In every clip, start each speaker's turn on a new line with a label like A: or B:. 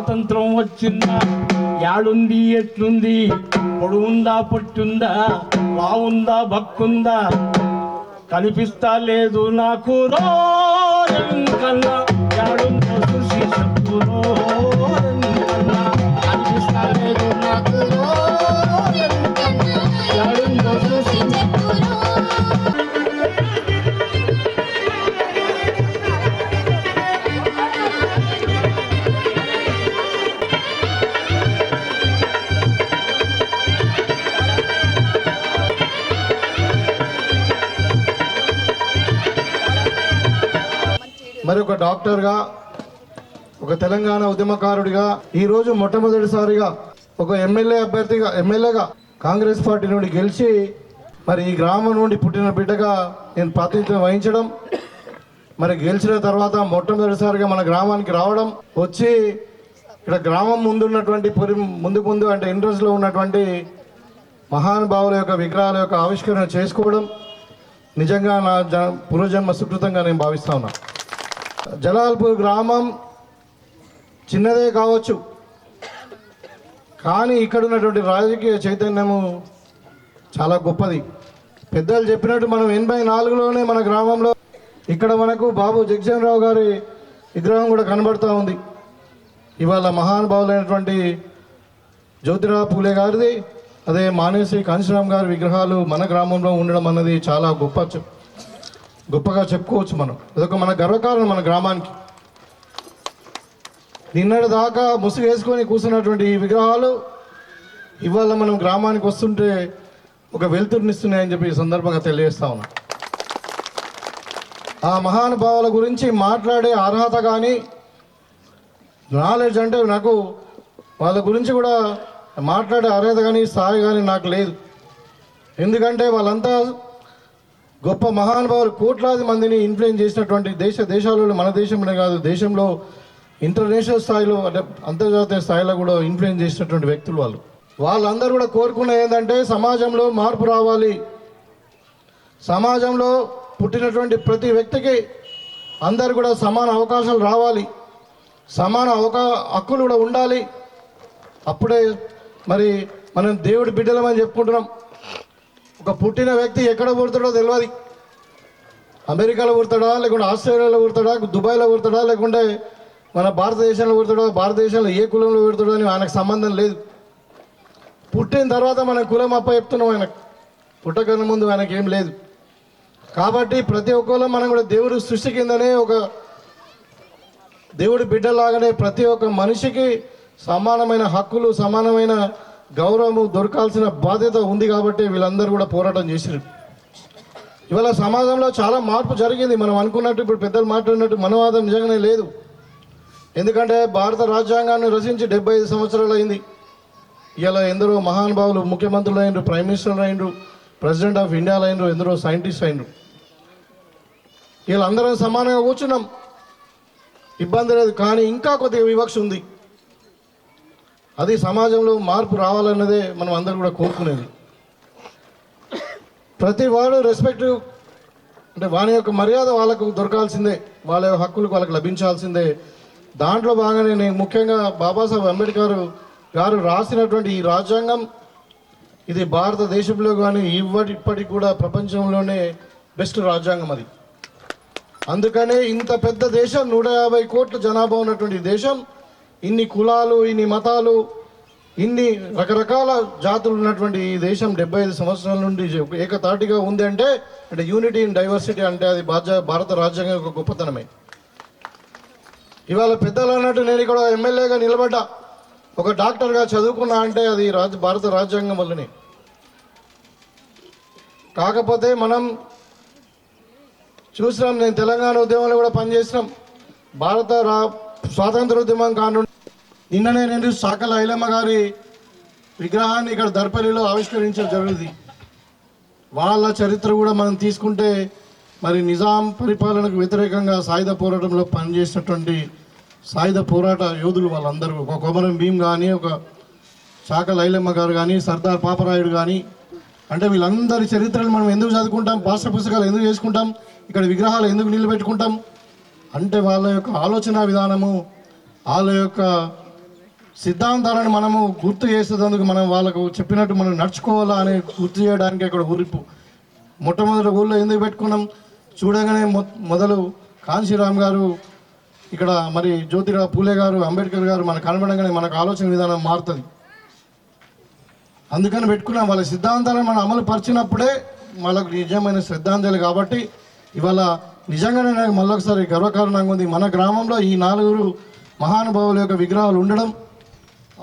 A: స్వాతంత్రం వచ్చిందా? యాడుంది ఎట్లుంది? పొడుగుందా పొట్టుందా? బాగుందా బక్కుందా కనిపిస్తా లేదు నాకు రోరెంకన్నా
B: కన్నా. ఒక డాక్టర్గా ఒక తెలంగాణ ఉద్యమకారుడిగా ఈరోజు మొట్టమొదటిసారిగా ఒక ఎమ్మెల్యే అభ్యర్థిగా ఎమ్మెల్యేగా కాంగ్రెస్ పార్టీ నుండి గెలిచి మరి ఈ గ్రామం నుండి పుట్టిన బిడ్డగా నేను ప్రాతినిధ్యం వహించడం మరి గెలిచిన తర్వాత మొట్టమొదటిసారిగా మన గ్రామానికి రావడం వచ్చి ఇక్కడ గ్రామం ముందున్నటువంటి పురి ముందు ముందు అంటే ఇంట్రెస్ట్లో ఉన్నటువంటి మహానుభావుల యొక్క విగ్రహాల యొక్క ఆవిష్కరణ చేసుకోవడం నిజంగా నా జ పునర్జన్మ సుకృతంగా నేను భావిస్తా ఉన్నాను జలాల్పూర్ గ్రామం చిన్నదే కావచ్చు. కానీ ఇక్కడ ఉన్నటువంటి రాజకీయ చైతన్యము చాలా గొప్పది. పెద్దలు చెప్పినట్టు మనం ఎనభై నాలుగులోనే మన గ్రామంలో ఇక్కడ మనకు బాబు జగజన్ రావు గారి విగ్రహం కూడా కనబడుతూ ఉంది. ఇవాళ మహానుభావులైనటువంటి జ్యోతిరావు పూలే గారిది అదే మానేశ్రీ కాంశీరామ్ గారి విగ్రహాలు మన గ్రామంలో ఉండడం అన్నది చాలా గొప్ప గొప్పగా చెప్పుకోవచ్చు మనం. అదొక మన గర్వకారణం మన గ్రామానికి. నిన్నటి దాకా ముసుగు వేసుకొని కూర్చున్నటువంటి ఈ విగ్రహాలు ఇవాళ మనం గ్రామానికి వస్తుంటే ఒక వెలుతురునిస్తున్నాయని చెప్పి ఈ సందర్భంగా తెలియజేస్తా ఉన్నా. ఆ మహానుభావుల గురించి మాట్లాడే అర్హత కానీ నాలెడ్జ్ అంటే నాకు వాళ్ళ గురించి కూడా మాట్లాడే అర్హత కానీ స్థాయి కానీ నాకు లేదు. ఎందుకంటే వాళ్ళంతా గొప్ప మహానుభావులు కోట్లాది మందిని ఇన్ఫ్లుయెన్స్ చేసినటువంటి దేశ దేశాలలో మన దేశంలో కాదు దేశంలో ఇంటర్నేషనల్ స్థాయిలో అంటే అంతర్జాతీయ స్థాయిలో కూడా ఇన్ఫ్లుయెన్స్ చేసినటువంటి వ్యక్తులు వాళ్ళు. వాళ్ళందరూ కూడా కోరుకున్న ఏంటంటే సమాజంలో మార్పు రావాలి. సమాజంలో పుట్టినటువంటి ప్రతి వ్యక్తికి అందరు కూడా సమాన అవకాశాలు రావాలి. సమాన అవకా హక్కులు కూడా ఉండాలి. అప్పుడే మరి మనం దేవుడి బిడ్డలమని చెప్పుకుంటున్నాం. ఒక పుట్టిన వ్యక్తి ఎక్కడ పుడతాడో తెలియదు అమెరికాలో పుడతాడా లేకుంటే ఆస్ట్రేలియాలో పుడతాడా దుబాయ్లో పుడతాడా లేకుంటే మన భారతదేశంలో పుడతాడో భారతదేశంలో ఏ కులంలో పుడతాడో అని ఆయనకు సంబంధం లేదు. పుట్టిన తర్వాత మనం కులం అప్ప చెప్తున్నాం ఆయనకు పుట్టకన్న ముందు ఆయనకి ఏం లేదు. కాబట్టి ప్రతి ఒక్కరు మనం కూడా దేవుడు సృష్టి కిందనే ఒక దేవుడి బిడ్డలాగానే ప్రతి ఒక్క మనిషికి సమానమైన హక్కులు సమానమైన గౌరవము దొరకాల్సిన బాధ్యత ఉంది కాబట్టి వీళ్ళందరూ కూడా పోరాటం చేశారు ఇవాళ సమాజంలో చాలా మార్పు జరిగింది. మనం అనుకున్నట్టు ఇప్పుడు పెద్దలు మాట్లాడినట్టు మనవాదం నిజంగానే లేదు. ఎందుకంటే భారత రాజ్యాంగాన్ని రచించి డెబ్బై ఐదు సంవత్సరాలు అయింది. ఇలా ఎందరో మహానుభావులు ముఖ్యమంత్రులు అయినరు ప్రైమ్ మినిస్టర్లు అయినరు ప్రెసిడెంట్ ఆఫ్ ఇండియాలో అయినరు ఎందరో సైంటిస్ట్ అయినరు. వీళ్ళందరం సమానంగా కూర్చున్నాం. ఇబ్బంది లేదు. కానీ ఇంకా కొద్దిగా వివక్ష ఉంది. అది సమాజంలో మార్పు రావాలన్నదే మనం అందరూ కూడా కోరుకునేది. ప్రతి వాడు రెస్పెక్ట్ అంటే వాని యొక్క మర్యాద వాళ్ళకు దొరకాల్సిందే వాళ్ళ యొక్క హక్కులకు వాళ్ళకి లభించాల్సిందే. దాంట్లో భాగంగానే నేను ముఖ్యంగా బాబాసాహెబ్ అంబేద్కర్ గారు రాసినటువంటి ఈ రాజ్యాంగం ఇది భారతదేశంలో కానీ ఇవ్వటి ఇప్పటికి కూడా ప్రపంచంలోనే బెస్ట్ రాజ్యాంగం అది. అందుకనే ఇంత పెద్ద దేశం నూట యాభై కోట్ల జనాభా ఉన్నటువంటి దేశం ఇన్ని కులాలు ఇన్ని మతాలు ఇన్ని రకరకాల జాతులు ఉన్నటువంటి ఈ దేశం డెబ్బై ఐదు సంవత్సరాల నుండి ఏకతాటిగా ఉంది అంటే అంటే యూనిటీ ఇన్ డైవర్సిటీ అంటే అది భాజ- భారత రాజ్యాంగం యొక్క గొప్పతనమే. ఇవాళ పెద్దలు అన్నట్టు నేను ఇక్కడ ఎమ్మెల్యేగా నిలబడ్డా. ఒక డాక్టర్గా చదువుకున్నా అంటే అది రాజ్ భారత రాజ్యాంగం వల్లనే. కాకపోతే మనం చూసినాం నేను తెలంగాణ ఉద్యమంలో కూడా పనిచేసినాం. భారత రా స్వాతంత్ర ఉద్యమం కాను నిన్ననే నేను సాకల ఐలమ్మ గారి విగ్రహాన్ని ఇక్కడ దర్పల్లిలో ఆవిష్కరించడం జరిగింది. వాళ్ళ చరిత్ర కూడా మనం తీసుకుంటే మరి నిజాం పరిపాలనకు వ్యతిరేకంగా సాయుధ పోరాటంలో పనిచేసినటువంటి సాయుధ పోరాట యోధులు వాళ్ళందరూ. ఒక కొమరం భీం కానీ ఒక చాక లైలమ్మ గారు కానీ సర్దార్ పాపరాయుడు కానీ అంటే వీళ్ళందరి చరిత్రను మనం ఎందుకు చదువుకుంటాం? పాఠ్య పుస్తకాలు ఎందుకు చేసుకుంటాం? ఇక్కడ విగ్రహాలు ఎందుకు నిలబెట్టుకుంటాం? అంటే వాళ్ళ యొక్క ఆలోచన విధానము వాళ్ళ యొక్క సిద్ధాంతాలను మనము గుర్తు చేసేందుకు మనం వాళ్ళకు చెప్పినట్టు మనం నడుచుకోవాలా అని గుర్తు చేయడానికి అక్కడ ఊరిపు. మొట్టమొదటి ఊళ్ళో ఎందుకు పెట్టుకున్నాం? చూడగానే మొ- మొదలు కాంశీరామ్ గారు ఇక్కడ మరి జ్యోతిరావు పూలే గారు అంబేద్కర్ గారు మనకు కనబడంగానే మనకు ఆలోచన విధానం మారుతుంది. అందుకని పెట్టుకున్నాం. వాళ్ళ సిద్ధాంతాలను మనం అమలు పరిచినప్పుడే వాళ్ళకు నిజమైన శ్రద్ధాంజలి కాబట్టి ఇవాళ నిజంగానే నాకు మళ్ళొకసారి గర్వకారణంగా ఉంది. మన గ్రామంలో ఈ నాలుగురు మహానుభావుల యొక్క విగ్రహాలు ఉండడం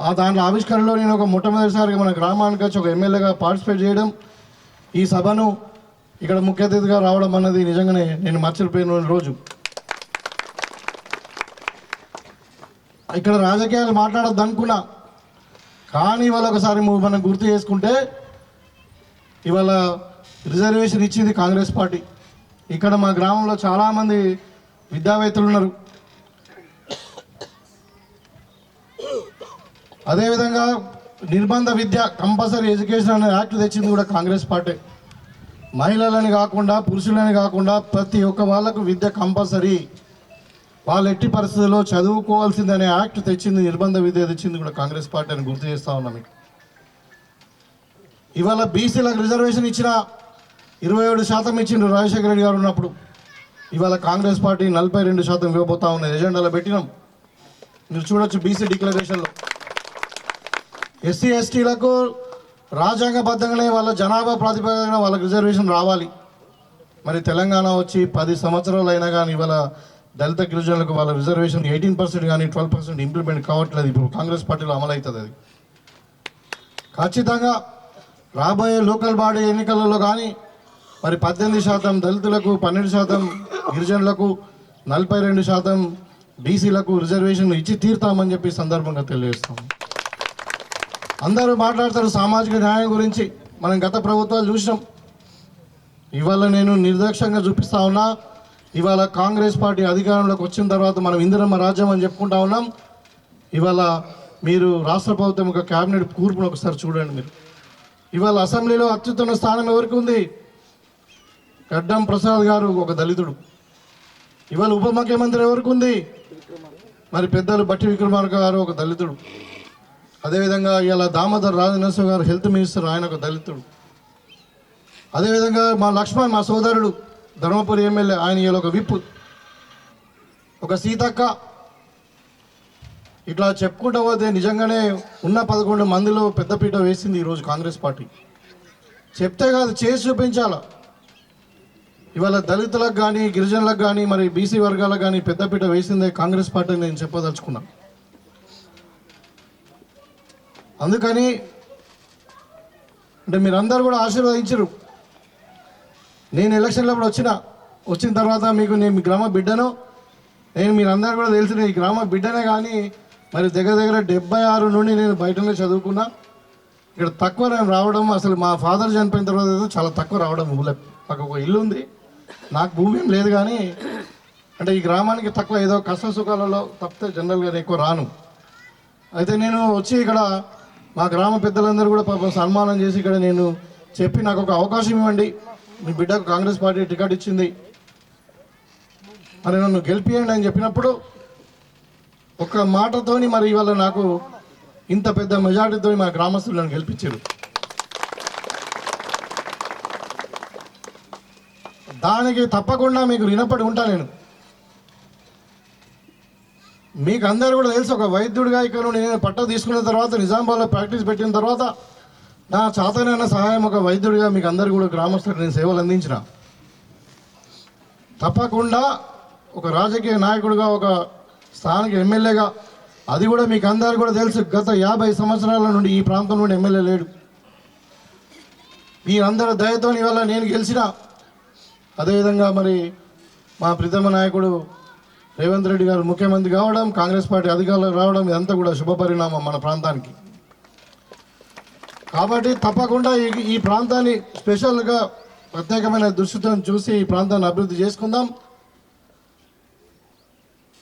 B: ఆ దాని ఆవిష్కరణలో నేను ఒక మొట్టమొదటిసారిగా మన గ్రామానికి వచ్చి ఒక ఎమ్మెల్యేగా పార్టిసిపేట్ చేయడం ఈ సభను ఇక్కడ ముఖ్య అతిథిగా రావడం అన్నది నిజంగానే నేను మర్చిపోయిన రోజు. ఇక్కడ రాజకీయాలు మాట్లాడద్దు అనుకున్నా కానీ ఇవాళ ఒకసారి మనం గుర్తు చేసుకుంటే ఇవాళ రిజర్వేషన్ ఇచ్చింది కాంగ్రెస్ పార్టీ. ఇక్కడ మా గ్రామంలో చాలామంది విద్యావేత్తలు ఉన్నారు. అదేవిధంగా నిర్బంధ విద్య కంపల్సరీ ఎడ్యుకేషన్ అనే యాక్ట్ తెచ్చింది కూడా కాంగ్రెస్ పార్టీ. మహిళలని కాకుండా పురుషులని కాకుండా ప్రతి ఒక్క వాళ్ళకు విద్య కంపల్సరీ. వాళ్ళు ఎట్టి పరిస్థితుల్లో చదువుకోవాల్సిందనే యాక్ట్ తెచ్చింది నిర్బంధ విద్య తెచ్చింది కూడా కాంగ్రెస్ పార్టీ అని గుర్తు చేస్తూ ఉన్నాం మీకు. ఇవాళ బీసీలకు రిజర్వేషన్ ఇచ్చిన ఇరవై ఏడు శాతం ఇచ్చిండ్రు రాజశేఖర రెడ్డి గారు ఉన్నప్పుడు. ఇవాళ కాంగ్రెస్ పార్టీ నలభై రెండు శాతం ఇవ్వబోతా ఉన్నది. ఎజెండాలో పెట్టినాం. మీరు చూడొచ్చు బీసీ డిక్లరేషన్లో. ఎస్సీ ఎస్టీలకు రాజ్యాంగబద్ధంగానే వాళ్ళ జనాభా ప్రాతిపదికన వాళ్ళకి రిజర్వేషన్ రావాలి. మరి తెలంగాణ వచ్చి పది సంవత్సరాలు అయినా కానీ ఇవాళ దళిత గిరిజనులకు వాళ్ళ రిజర్వేషన్ ఎయిటీన్ పర్సెంట్ కానీ ట్వెల్వ్ పర్సెంట్ ఇంప్లిమెంట్ కావట్లేదు. ఇప్పుడు కాంగ్రెస్ పార్టీలో అమలవుతుంది అది. ఖచ్చితంగా రాబోయే లోకల్ బాడీ ఎన్నికలలో కానీ మరి పద్దెనిమిది శాతం దళితులకు పన్నెండు శాతం గిరిజనులకు నలభై రెండు శాతం బీసీలకు రిజర్వేషన్ ఇచ్చి తీరుతామని చెప్పి సందర్భంగా తెలియజేస్తాము. అందరూ మాట్లాడతారు సామాజిక న్యాయం గురించి. మనం గత ప్రభుత్వాలు చూసినాం. ఇవాళ నేను నిర్దక్షంగా చూపిస్తా ఉన్నా ఇవాళ కాంగ్రెస్ పార్టీ అధికారంలోకి వచ్చిన తర్వాత మనం ఇందిరమ్మ రాజ్యం అని చెప్పుకుంటా ఉన్నాం. ఇవాళ మీరు రాష్ట్ర ప్రభుత్వం యొక్క క్యాబినెట్ కూర్పును ఒకసారి చూడండి మీరు. ఇవాళ అసెంబ్లీలో అత్యుత్తమ స్థానం ఎవరికి ఉంది? గడ్డం ప్రసాద్ గారు ఒక దళితుడు. ఇవాళ ఉప ముఖ్యమంత్రి ఎవరికి ఉంది? మరి పెద్దలు బట్టి విక్రమార్క గారు ఒక దళితుడు. అదేవిధంగా ఇలా దామోదర్ రాజనరసింహ గారు హెల్త్ మినిస్టర్ ఆయన ఒక దళితుడు. అదేవిధంగా మా లక్ష్మణ్ మా సోదరుడు ధర్మపురి ఎమ్మెల్యే ఆయన ఇలా ఒక విప్పు ఒక సీతక్క. ఇట్లా చెప్పుకుంటూ పోతే నిజంగానే ఉన్న పదకొండు మందిలో పెద్దపీట వేసింది ఈరోజు కాంగ్రెస్ పార్టీ. చెప్తే కాదు చేసి చూపించాల. ఇవాళ దళితులకు కానీ గిరిజనులకు కానీ మరి బీసీ వర్గాలకు కానీ పెద్దపీట వేసిందే కాంగ్రెస్ పార్టీ నేను చెప్పదలుచుకున్నాను అందుకని అంటే మీరందరూ కూడా ఆశీర్వదించరు నేను ఎలక్షన్లో కూడా వచ్చిన వచ్చిన తర్వాత మీకు నేను మీ గ్రామ బిడ్డను నేను మీరందరూ కూడా తెలిసిన ఈ గ్రామ బిడ్డనే కానీ మరి దగ్గర దగ్గర డెబ్బై ఆరు నుండి నేను బయటనే చదువుకున్నా. ఇక్కడ తక్కువ నేను రావడం అసలు మా ఫాదర్ చనిపోయిన తర్వాత అయితే చాలా తక్కువ రావడం ఊళ్ళో. మాకు ఒక ఇల్లు ఉంది. నాకు భూమి ఏం లేదు కానీ అంటే ఈ గ్రామానికి తక్కువ ఏదో కష్ట సుఖాలలో తప్పితే జనరల్గా ఎక్కువ రాను. అయితే నేను వచ్చి ఇక్కడ మా గ్రామ పెద్దలందరూ కూడా పాపం సన్మానం చేసి ఇక్కడ నేను చెప్పి నాకు ఒక అవకాశం ఇవ్వండి. మీ బిడ్డకు కాంగ్రెస్ పార్టీ టికెట్ ఇచ్చింది. మరి నన్ను గెలిపియండి అని చెప్పినప్పుడు ఒక మాటతోని మరి ఇవాళ నాకు ఇంత పెద్ద మెజార్టీతో మా గ్రామస్తులు నన్ను గెలిపించారు. దానికి తప్పకుండా మీకు రుణపడి ఉంటా నేను. మీకు అందరు కూడా తెలుసు ఒక వైద్యుడిగా ఇక్కడ నేను పట్ట తీసుకున్న తర్వాత నిజామాబాద్లో ప్రాక్టీస్ పెట్టిన తర్వాత నా చాతనైన సహాయం ఒక వైద్యుడిగా మీకు అందరు కూడా గ్రామస్తులకు నేను సేవలు అందించిన. తప్పకుండా ఒక రాజకీయ నాయకుడిగా ఒక స్థానిక ఎమ్మెల్యేగా అది కూడా మీకు అందరు కూడా తెలుసు గత యాభై సంవత్సరాల నుండి ఈ ప్రాంతం నుండి ఎమ్మెల్యే లేడు. మీరందరి దయతో ఇవాళ నేను గెలిచిన. అదేవిధంగా మరి మా ప్రీతమ నాయకుడు రేవంత్ రెడ్డి గారు ముఖ్యమంత్రి కావడం కాంగ్రెస్ పార్టీ అధికారులకు రావడం ఇదంతా కూడా శుభ పరిణామం మన ప్రాంతానికి. కాబట్టి తప్పకుండా ఈ ఈ ప్రాంతాన్ని స్పెషల్గా ప్రత్యేకమైన దృష్టితో చూసి ఈ ప్రాంతాన్ని అభివృద్ధి చేసుకుందాం.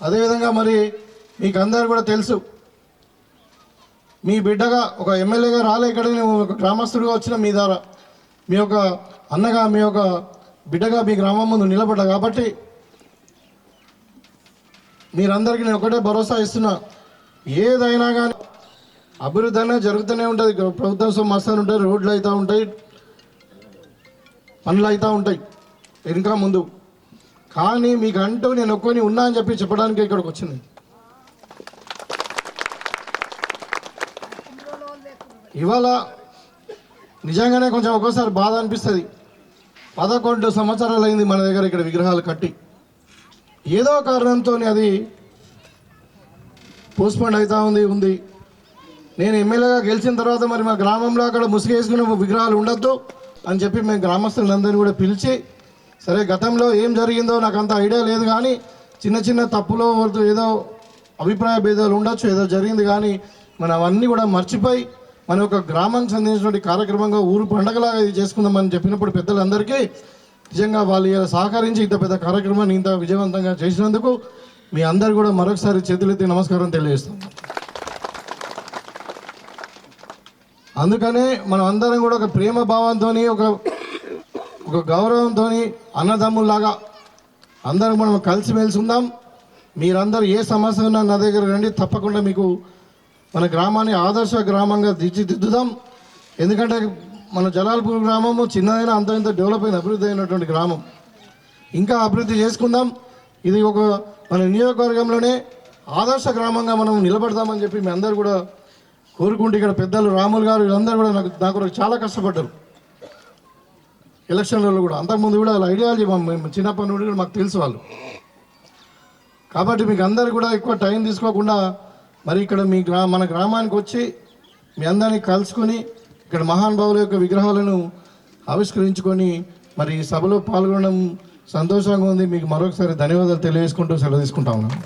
B: అదేవిధంగా మరి మీకు అందరు కూడా తెలుసు మీ బిడ్డగా ఒక ఎమ్మెల్యేగా రాలే ఇక్కడ నేను ఒక గ్రామస్తుడిగా వచ్చిన మీ ద్వారా. మీ యొక్క అన్నగా మీ యొక్క బిడ్డగా మీ గ్రామం ముందు నిలబడ్డా కాబట్టి మీరందరికీ నేను ఒకటే భరోసా ఇస్తున్నా. ఏదైనా కానీ అభివృద్ధి అనేది జరుగుతూనే ఉంటుంది. ప్రభుత్వం సొమ్ము ఉంటాయి రోడ్లు అవుతూ ఉంటాయి పనులు అవుతూ ఉంటాయి. ఇంకా ముందు. కానీ మీకు అంటూ నేను ఒక్కొని ఉన్నా అని చెప్పి చెప్పడానికి ఇక్కడికి వచ్చింది. ఇవాళ నిజంగానే కొంచెం ఒక్కోసారి బాధ అనిపిస్తుంది. పదకొండు సంవత్సరాలు అయింది మన దగ్గర ఇక్కడ విగ్రహాలు కట్టి. ఏదో కారణంతో అది పోస్ట్పోండ్ అవుతా ఉంది ఉంది. నేను ఎమ్మెల్యేగా గెలిచిన తర్వాత మరి మా గ్రామంలో అక్కడ ముసుగేసుకున్న విగ్రహాలు ఉండొద్దు అని చెప్పి మేము గ్రామస్తులందరినీ కూడా పిలిచి సరే గతంలో ఏం జరిగిందో నాకు అంత ఐడియా లేదు కానీ చిన్న చిన్న తప్పులో ఏదో అభిప్రాయ భేదాలు ఉండొచ్చు ఏదో జరిగింది కానీ మనం అవన్నీ కూడా మర్చిపోయి మన ఒక గ్రామానికి సంబంధించినటువంటి కార్యక్రమంగా ఊరు పండగలాగా ఇది చేసుకుందామని చెప్పినప్పుడు పెద్దలందరికీ నిజంగా వాళ్ళు ఇలా సహకరించి ఇంత పెద్ద కార్యక్రమాన్ని ఇంత విజయవంతంగా చేసినందుకు మీ అందరు కూడా మరొకసారి చేతులెత్తి నమస్కారం తెలియజేస్తాం. అందుకనే మనం అందరం కూడా ఒక ప్రేమ భావంతో ఒక ఒక గౌరవంతో అన్నదమ్ముల్లాగా అందరం మనం కలిసిమెలిసి ఉందాం. మీరందరూ ఏ సమస్య ఉన్నా నా దగ్గర రండి తప్పకుండా మీకు మన గ్రామాన్ని ఆదర్శ గ్రామంగా తీర్చిదిద్దుదాం. ఎందుకంటే మన జలాల్పూర్ గ్రామము చిన్నదైనా అంత ఇంత డెవలప్ అయిన అభివృద్ధి అయినటువంటి గ్రామం. ఇంకా అభివృద్ధి చేసుకుందాం. ఇది ఒక మన నియోజకవర్గంలోనే ఆదర్శ గ్రామంగా మనం నిలబడదామని చెప్పి మీ అందరు కూడా కోరుకుంటే ఇక్కడ పెద్దలు రాములు గారు వీళ్ళందరూ కూడా నాకు నాకు కూడా చాలా కష్టపడ్డారు. ఎలక్షన్లలో కూడా. అంతకుముందు కూడా వాళ్ళ ఐడియాలజీ మేము చిన్నప్పటి నుండి కూడా మాకు తెలుసు వాళ్ళు. కాబట్టి మీకు అందరు కూడా ఎక్కువ టైం తీసుకోకుండా మరి ఇక్కడ మీ గ్రా మన గ్రామానికి వచ్చి మీ అందరినీ కలుసుకొని ఇక్కడ మహానుభావుల యొక్క విగ్రహాలను ఆవిష్కరించుకొని మరి సభలో పాల్గొనడం సంతోషంగా ఉంది. మీకు మరొకసారి ధన్యవాదాలు తెలియజేసుకుంటూ సెలవు తీసుకుంటా ఉన్నాను.